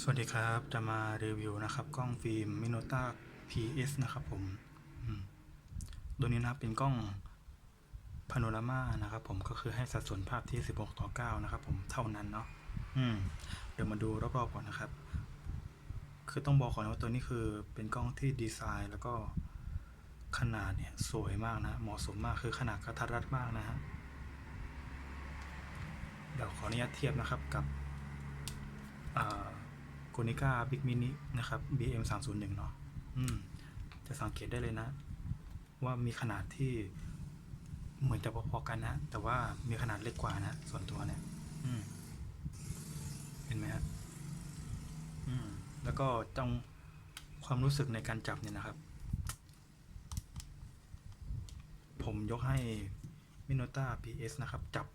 สวัสดีครับ จะมารีวิวนะครับ กล้องฟิล์ม Minolta PS นะครับผมตัวนี้นะครับเป็นกล้องพาโนรามานะครับผมก็คือให้สัดส่วนภาพที่ 16 ต่อ 9 นะครับผมเท่านั้นเนาะอืม เดี๋ยวมาดูรอบๆก่อนนะครับ คือต้องบอกก่อนว่าตัวนี้คือเป็นกล้องที่ดีไซน์แล้วก็ขนาดเนี่ยสวยมากนะ เหมาะสมมากคือขนาดกระทัดรัดมากนะฮะเดี๋ยวขออนุญาตเทียบนะครับกับ โกนิก้าบิ๊กมินินะครับ BM 3 0 1เนาะอืมจะสังเกตได้เลยนะ ว่ามีขนาดที่เหมือนจะพอๆกันนะ แต่ว่ามีขนาดเล็กกว่านะ ส่วนตัวเนี่ยอืมเห็นไหมฮะอืมแล้วก็ต้องความรู้สึกในการจับเนี่ยนะครับ ผมยกให้ Minolta PS นะครับ จับ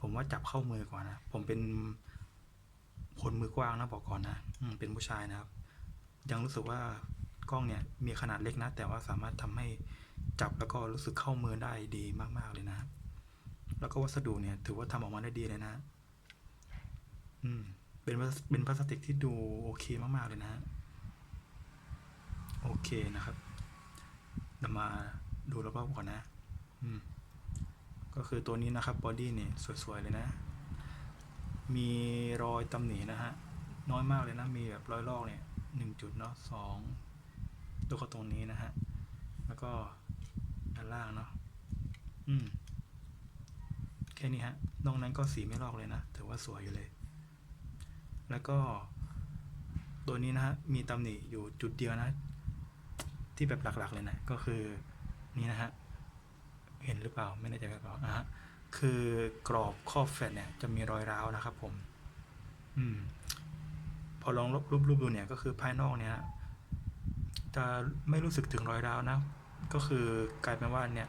ผมว่าจับเข้ามือกว่านะ ผมเป็น คนมือกว้างนะบอกก่อนนะอืเป็นผู้ชายนะครับ ยังรู้สึกว่ากล้องเนี่ยมีขนาดเล็กนะ แต่ว่าสามารถทำให้จับแล้วก็รู้สึกเข้ามือได้ดีมากๆเลยนะ แล้วก็วัสดุเนี่ย ถือว่าทำออกมาได้ดีเลยนะ อืม เป็นเป็นพลาสติกที่ดูโอเคมากๆเลยนะ โอเคนะครับเดี๋ยวมาดูรอบๆก่อนนะ อืม ก็คือตัวนี้นะครับบอดี้เนี่ยสวยๆเลยนะ มีรอยตำหนินะฮะ น้อยมากเลยนะ มีแบบรอยลอกเนี่ยหนึ่งจุดเนาะสองแล้วก็ตรงนี้นะฮะ แล้วก็ด้านล่างเนาะอืมแค่นี้ฮะนอกนั้นก็สีไม่ลอกเลยนะถือว่าสวยอยู่เลย แล้วก็ ตัวนี้นะฮะมีตำหนิอยู่จุดเดียวนะ ที่แบบหลักๆเลยนะ ก็คือนี่นะฮะ เห็นหรือเปล่าไม่แน่ใจหรือเปล่าอะฮะ คือกรอบครอบแฟลตเนี่ยจะมีรอยร้าวนะครับผมอืมพอลองรูปรูปดูเนี่ยก็คือภายนอกเนี่ยจะไม่รู้สึกถึงรอยร้าวนะ ก็คือกลายเป็นว่าเนี่ย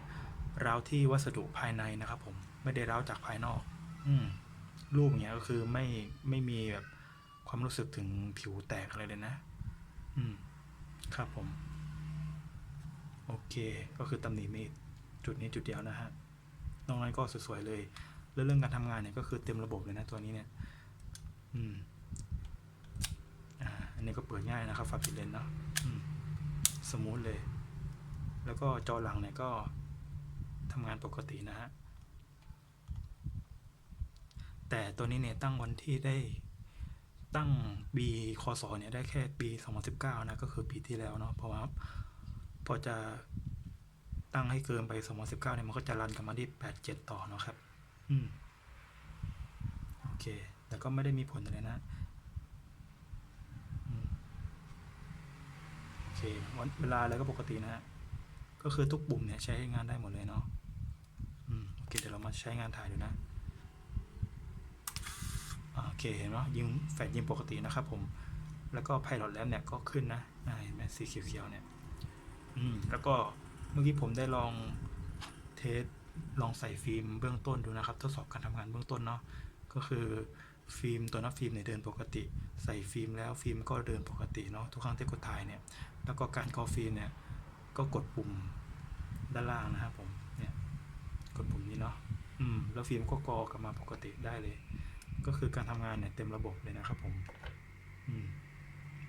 ร้าวที่วัสดุภายในนะครับผมไม่ได้ร้าวจากภายนอก อืมรูปอย่างเงี้ยก็คือไม่ไม่มีแบบความรู้สึกถึงผิวแตกอะไรเลยนะ อืม ครับผม โอเค ก็คือตำหนิมีจุดนี้จุดเดียวนะฮะ น้อกนั้นก็สวยๆเลย แล้วเรื่องการทำงานเนี่ยก็คือเต็มระบบเลยนะตัวนี้เนี่ย อืมอ่าอันนี้ก็เปิดง่ายนะครับฝาปิดเลนเนาะอืมสมูทเลย แล้วก็จอหลังเนี่ยก็ทำงานปกตินะฮะ แต่ตัวนี้เนี่ยตั้งวันที่ได้ตั้งปีคศเนี่ยได้แค่ปี 2019 นะ ก็คือปีที่แล้วเนาะเพราะว่าพอจะ ตั้งให้เกินไป 2019 เนี่ย มันก็จะรันกลับมาที่ 87 ต่อเนาะครับ อืม โอเค แต่ก็ไม่ได้มีผลอะไรนะอโอเควันเวลาอะไรก็ปกตินะฮะ ก็คือทุกปุ่มเนี่ยใช้งานได้หมดเลยเนาะ อืม โอเค เดี๋ยวเรามาใช้งานถ่ายดูนะ โอเค เห็นไหมยิงแฟลชยิงปกตินะครับผม แล้วก็ไพ่หลอตแลมเนี่ยก็ขึ้นนะอ่เห็นไหมสีเขียวๆเนี่ย อืม แล้วก็ เมื่อกี้ผมได้ลองเทสลองใส่ฟิล์มเบื้องต้นดูนะครับ ทดสอบการทำงานเบื้องต้นเนาะก็คือฟิล์มตัวนับฟิล์มเนี่ยเดินปกติ ใส่ฟิล์มแล้วฟิล์มก็เดินปกติเนาะทุกครั้งที่กดถ่ายเนี่ยแล้วก็การกอฟิล์มเนี่ยก็กดปุ่มด้านล่างนะครับผมเนี่ยกดปุ่มนี้เนาะอืมแล้วฟิล์มก็กอกลับมาปกติได้เลย ก็คือการทำงานเนี่ยเต็มระบบเลยนะครับผมอืม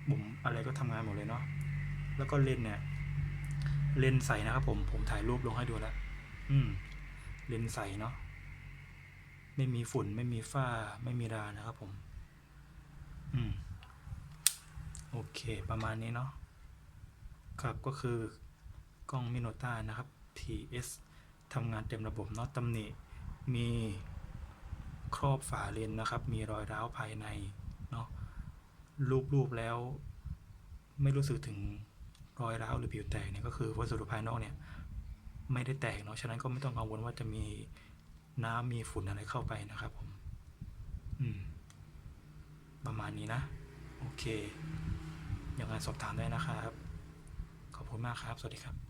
ปุ่มอะไรก็ทำงานหมดเลยเนาะแล้วก็เลนเนี่ย เลนส์ใสนะครับผม ผมถ่ายรูปลงให้ดูแล้ว อืม เลนส์ใสเนาะ ไม่มีฝุ่น ไม่มีฝ้า ไม่มีรานะครับผม อืม โอเค ประมาณนี้เนาะ ครับ ก็คือกล้องมิโนต้านะครับ PS ทำงานเต็มระบบเนาะตำหนิ มีครอบฝาเลนส์นะครับ มีรอยร้าวภายใน เนาะรูปๆแล้ว ไม่รู้สึกถึง รอยร้าวหรือผิวแตกเนี่ยก็คือวัสดุภายนอกเนี่ยไม่ได้แตกเนาะฉะนั้นก็ไม่ต้องกังวลว่าจะมีน้ำมีฝุ่นอะไรเข้าไปนะครับผมอืมประมาณนี้นะ โอเคอย่างไรสอบถามได้นะครับ ขอบคุณมากครับ สวัสดีครับ